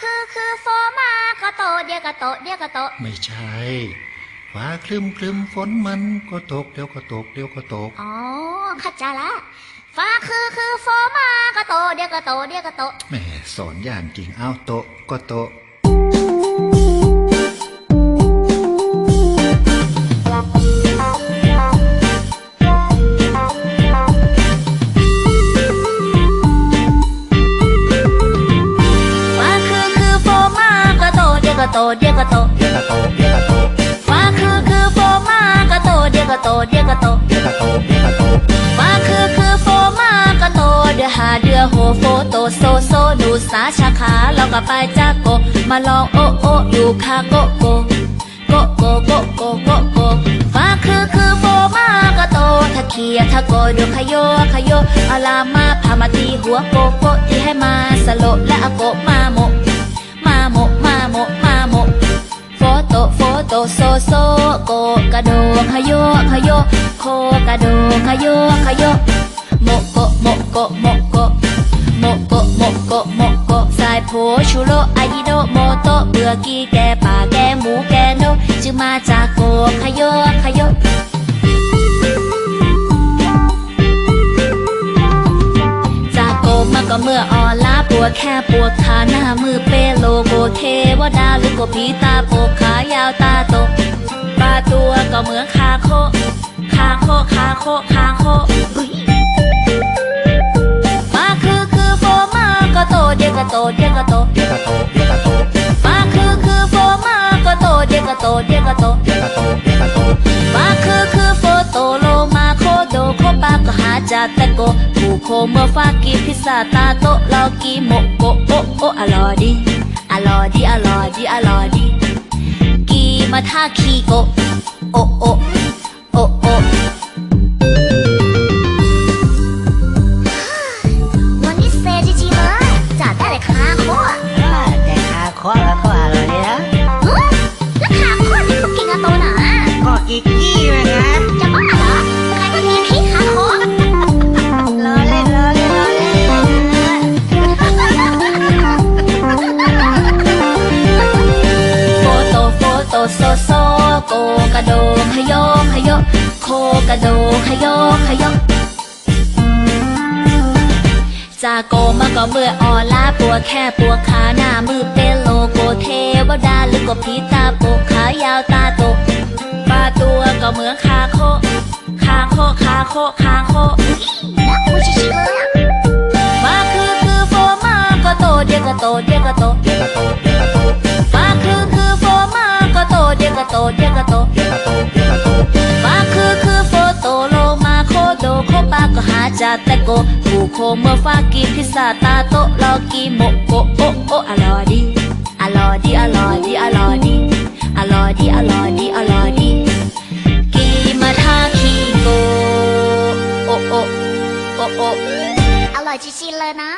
คือคือโฟมาก็โตเดียวก็โตเดียวก็โต ไม่ใช่ฟ้าคลึมคลึมฝนมันก็ตกเดี๋ยวก็ตกเดี๋ยวก็ตก อ๋อเข้าใจละฟ้าคือคือโฟมาก็โตเดียวก็โตเดียวก็โตแหม่สอนอย่างจริงเอาโตะก็โต ก็โตเดียวก็โตเดี๋ยวก็โตะเดี๋ยวก็โตะฟ้าคือคือโฟมาก็โตเดียวก็โตเดียวก็โตเดี๋ยวก็โตะเดี๋ยวก็โตะฟ้าคือคือโฟมาก็โตเดือหาเดือโหโฟโตโซโซดูสาชาขาเราก็ไปจากโกมาลองโอโออยู่คาโกโกโกโกโกโกโกโกฟ้าคือคือโฟมาก็โตถ้าเคียถ้าโกดูขยโยขยโยอาลามาพามาตีหัวโกโกที่ให้มาสโลและอาโกมาโม โฟโตโซโซโกกระโดงขยโยขยโยโคกระโดงขยโยขยโยโมโกโมโกโมโกโมโกโมโกโมโกสายโพชูโรไอดิโดโมโตเบือกีแกป่าแกหมูแกโนจึงมาจากโกขยโยขยโยจากโกมาก็เมื่ออ่อนล้าปวดแค่ปวดขาหน้ามือเปโลโกเทวดาหรือโกผีตาโปกขายาวตาโตปลาตัวก็เหมือนคาโค คาโค คาโค คาโค จาแต่โกผู้โคเมื่อฟากีพิซซ่าตาโตลอกีโมโกโอโออร่อยดีอร่อยดีอร่อยดีอร่อยดีกีมาท่าคีโกโอโอ โซโกกระโดงขยโยขยโยโคกระโดงขยโยขยโยจากโกมาก็เมื่อออลาปวดแค่ปวดขาหน้ามือเป็นโลโกเทวดาหรือก็ผีตาโปกขายาวตาโตปลาตัวก็เหมือนคาโคคาโคคาโคคาโคน่ากลัวชิบๆเลยอะมาคือคือโฟมาก็โตเดียก็โตเดียก็โตเดียก็โต จาแต่โกผู้โคเมื่อฟ้ากินพิซซ่าตาโตลอกีโมโกโอโออร่อยดีอร่อยดีอร่อยดีอร่อยดีอร่อยดีอร่อยดีอร่อยดีกีมาทาคีโกโอโอโอโออร่อยจริงๆเลยนะ